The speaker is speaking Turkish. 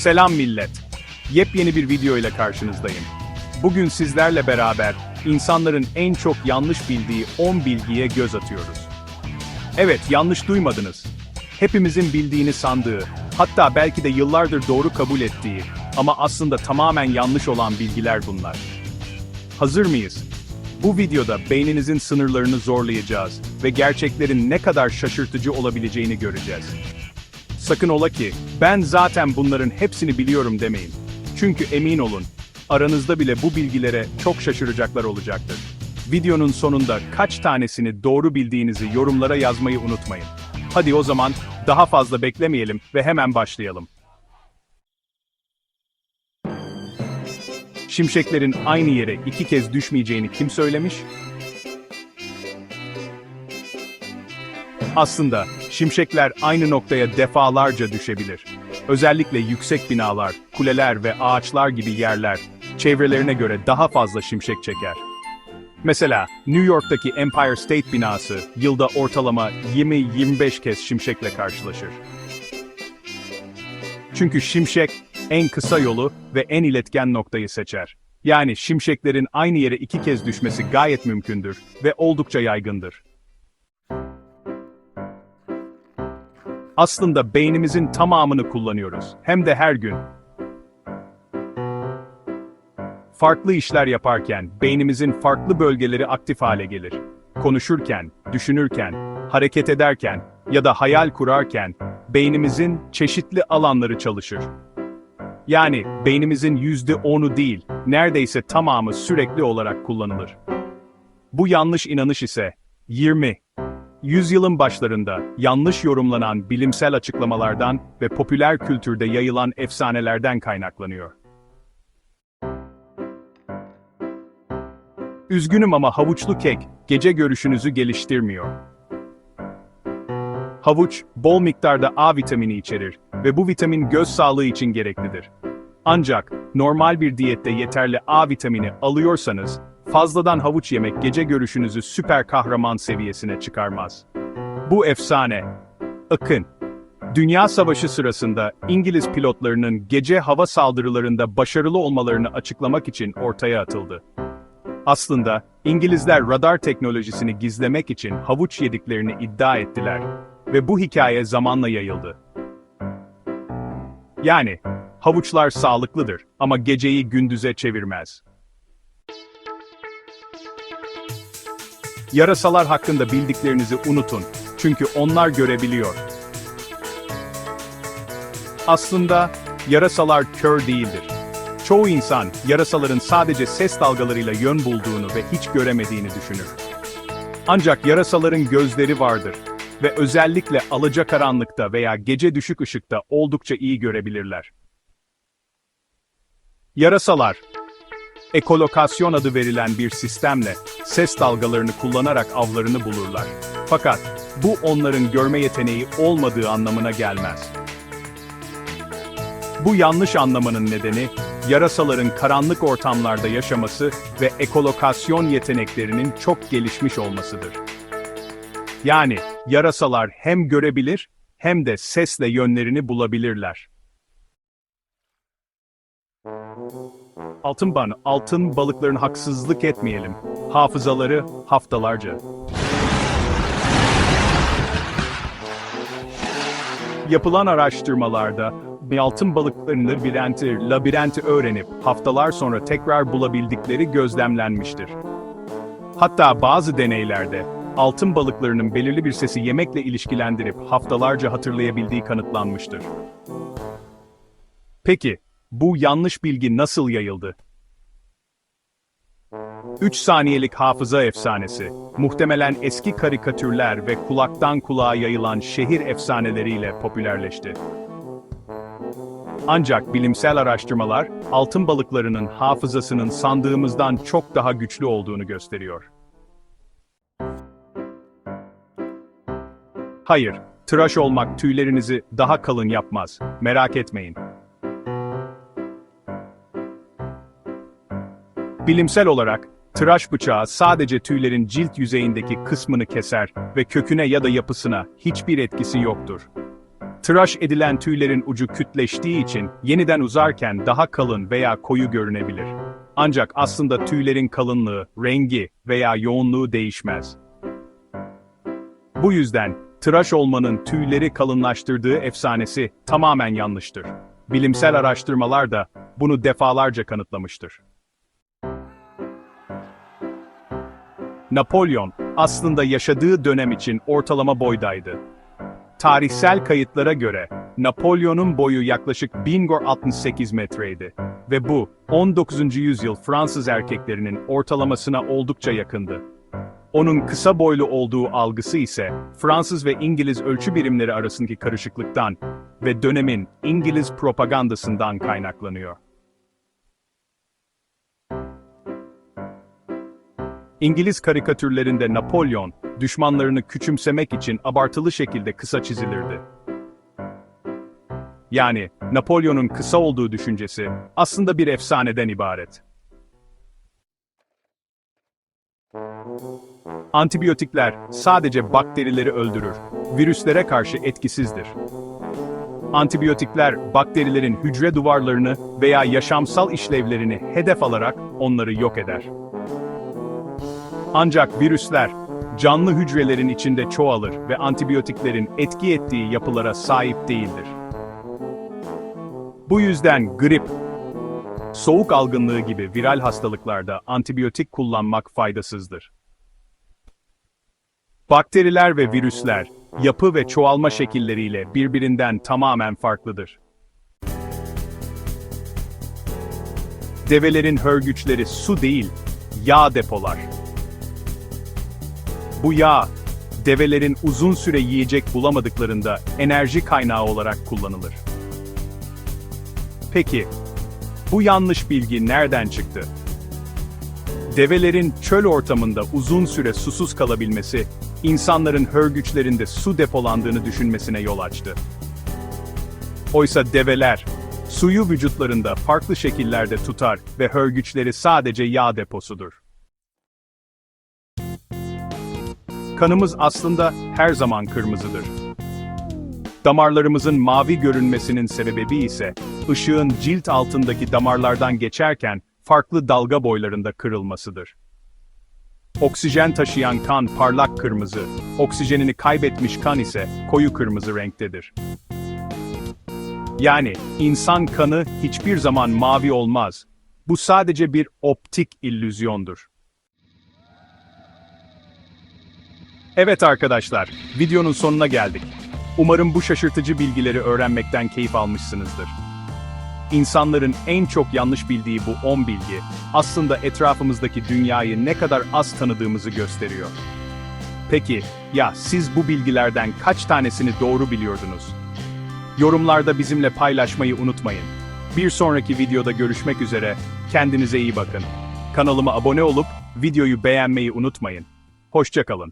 Selam millet. Yepyeni bir video ile karşınızdayım. Bugün sizlerle beraber insanların en çok yanlış bildiği 10 bilgiye göz atıyoruz. Evet, yanlış duymadınız. Hepimizin bildiğini sandığı, hatta belki de yıllardır doğru kabul ettiği ama aslında tamamen yanlış olan bilgiler bunlar. Hazır mıyız? Bu videoda beyninizin sınırlarını zorlayacağız ve gerçeklerin ne kadar şaşırtıcı olabileceğini göreceğiz. Sakın ola ki, ben zaten bunların hepsini biliyorum demeyin. Çünkü emin olun, aranızda bile bu bilgilere çok şaşıracaklar olacaktır. Videonun sonunda kaç tanesini doğru bildiğinizi yorumlara yazmayı unutmayın. Hadi o zaman daha fazla beklemeyelim ve hemen başlayalım. Şimşeklerin aynı yere iki kez düşmeyeceğini kim söylemiş? Aslında şimşekler aynı noktaya defalarca düşebilir. Özellikle yüksek binalar, kuleler ve ağaçlar gibi yerler çevrelerine göre daha fazla şimşek çeker. Mesela New York'taki Empire State binası yılda ortalama 20-25 kez şimşekle karşılaşır. Çünkü şimşek en kısa yolu ve en iletken noktayı seçer. Yani şimşeklerin aynı yere iki kez düşmesi gayet mümkündür ve oldukça yaygındır. Aslında beynimizin tamamını kullanıyoruz. Hem de her gün. Farklı işler yaparken beynimizin farklı bölgeleri aktif hale gelir. Konuşurken, düşünürken, hareket ederken ya da hayal kurarken beynimizin çeşitli alanları çalışır. Yani beynimizin yüzde onu değil, neredeyse tamamı sürekli olarak kullanılır. Bu yanlış inanış ise 20, Yüzyılın başlarında yanlış yorumlanan bilimsel açıklamalardan ve popüler kültürde yayılan efsanelerden kaynaklanıyor. Üzgünüm ama havuçlu kek gece görüşünüzü geliştirmiyor. Havuç bol miktarda A vitamini içerir ve bu vitamin göz sağlığı için gereklidir. Ancak normal bir diyette yeterli A vitamini alıyorsanız fazladan havuç yemek gece görüşünüzü süper kahraman seviyesine çıkarmaz. Bu efsane. Akın. Dünya Savaşı sırasında İngiliz pilotlarının gece hava saldırılarında başarılı olmalarını açıklamak için ortaya atıldı. Aslında İngilizler radar teknolojisini gizlemek için havuç yediklerini iddia ettiler ve bu hikaye zamanla yayıldı. Yani havuçlar sağlıklıdır ama geceyi gündüze çevirmez. Yarasalar hakkında bildiklerinizi unutun, çünkü onlar görebiliyor. Aslında, yarasalar kör değildir. Çoğu insan, yarasaların sadece ses dalgalarıyla yön bulduğunu ve hiç göremediğini düşünür. Ancak yarasaların gözleri vardır ve özellikle alacakaranlıkta veya gece düşük ışıkta oldukça iyi görebilirler. Yarasalar, ekolokasyon adı verilen bir sistemle ses dalgalarını kullanarak avlarını bulurlar. Fakat bu onların görme yeteneği olmadığı anlamına gelmez. Bu yanlış anlamanın nedeni yarasaların karanlık ortamlarda yaşaması ve ekolokasyon yeteneklerinin çok gelişmiş olmasıdır. Yani yarasalar hem görebilir hem de sesle yönlerini bulabilirler. Altın ban, altın balıkların haksızlık etmeyelim. Hafızaları haftalarca. Yapılan araştırmalarda altın balıklarının labirenti, labirenti öğrenip haftalar sonra tekrar bulabildikleri gözlemlenmiştir. Hatta bazı deneylerde altın balıklarının belirli bir sesi yemekle ilişkilendirip haftalarca hatırlayabildiği kanıtlanmıştır. Peki, bu yanlış bilgi nasıl yayıldı? 3 saniyelik hafıza efsanesi, muhtemelen eski karikatürler ve kulaktan kulağa yayılan şehir efsaneleriyle popülerleşti. Ancak bilimsel araştırmalar, altın balıklarının hafızasının sandığımızdan çok daha güçlü olduğunu gösteriyor. Hayır, tıraş olmak tüylerinizi daha kalın yapmaz, merak etmeyin. Bilimsel olarak, tıraş bıçağı sadece tüylerin cilt yüzeyindeki kısmını keser ve köküne ya da yapısına hiçbir etkisi yoktur. Tıraş edilen tüylerin ucu kütleştiği için yeniden uzarken daha kalın veya koyu görünebilir. Ancak aslında tüylerin kalınlığı, rengi veya yoğunluğu değişmez. Bu yüzden tıraş olmanın tüyleri kalınlaştırdığı efsanesi tamamen yanlıştır. Bilimsel araştırmalar da bunu defalarca kanıtlamıştır. Napolyon aslında yaşadığı dönem için ortalama boydaydı. Tarihsel kayıtlara göre Napolyon'un boyu yaklaşık 1068 metreydi ve bu 19. yüzyıl Fransız erkeklerinin ortalamasına oldukça yakındı. Onun kısa boylu olduğu algısı ise Fransız ve İngiliz ölçü birimleri arasındaki karışıklıktan ve dönemin İngiliz propagandasından kaynaklanıyor. İngiliz karikatürlerinde Napolyon, düşmanlarını küçümsemek için abartılı şekilde kısa çizilirdi. Yani, Napolyon'un kısa olduğu düşüncesi aslında bir efsaneden ibaret. Antibiyotikler sadece bakterileri öldürür, virüslere karşı etkisizdir. Antibiyotikler bakterilerin hücre duvarlarını veya yaşamsal işlevlerini hedef alarak onları yok eder. Ancak virüsler, canlı hücrelerin içinde çoğalır ve antibiyotiklerin etki ettiği yapılara sahip değildir. Bu yüzden grip, soğuk algınlığı gibi viral hastalıklarda antibiyotik kullanmak faydasızdır. Bakteriler ve virüsler, yapı ve çoğalma şekilleriyle birbirinden tamamen farklıdır. Develerin hörgüçleri su değil, yağ depolar. Bu yağ, develerin uzun süre yiyecek bulamadıklarında enerji kaynağı olarak kullanılır. Peki, bu yanlış bilgi nereden çıktı? Develerin çöl ortamında uzun süre susuz kalabilmesi, insanların hörgüçlerinde su depolandığını düşünmesine yol açtı. Oysa develer, suyu vücutlarında farklı şekillerde tutar ve hörgüçleri sadece yağ deposudur. Kanımız aslında her zaman kırmızıdır. Damarlarımızın mavi görünmesinin sebebi ise, ışığın cilt altındaki damarlardan geçerken farklı dalga boylarında kırılmasıdır. Oksijen taşıyan kan parlak kırmızı, oksijenini kaybetmiş kan ise koyu kırmızı renktedir. Yani insan kanı hiçbir zaman mavi olmaz. Bu sadece bir optik illüzyondur. Evet arkadaşlar, videonun sonuna geldik. Umarım bu şaşırtıcı bilgileri öğrenmekten keyif almışsınızdır. İnsanların en çok yanlış bildiği bu 10 bilgi, aslında etrafımızdaki dünyayı ne kadar az tanıdığımızı gösteriyor. Peki, ya siz bu bilgilerden kaç tanesini doğru biliyordunuz? Yorumlarda bizimle paylaşmayı unutmayın. Bir sonraki videoda görüşmek üzere, kendinize iyi bakın. Kanalıma abone olup, videoyu beğenmeyi unutmayın. Hoşçakalın.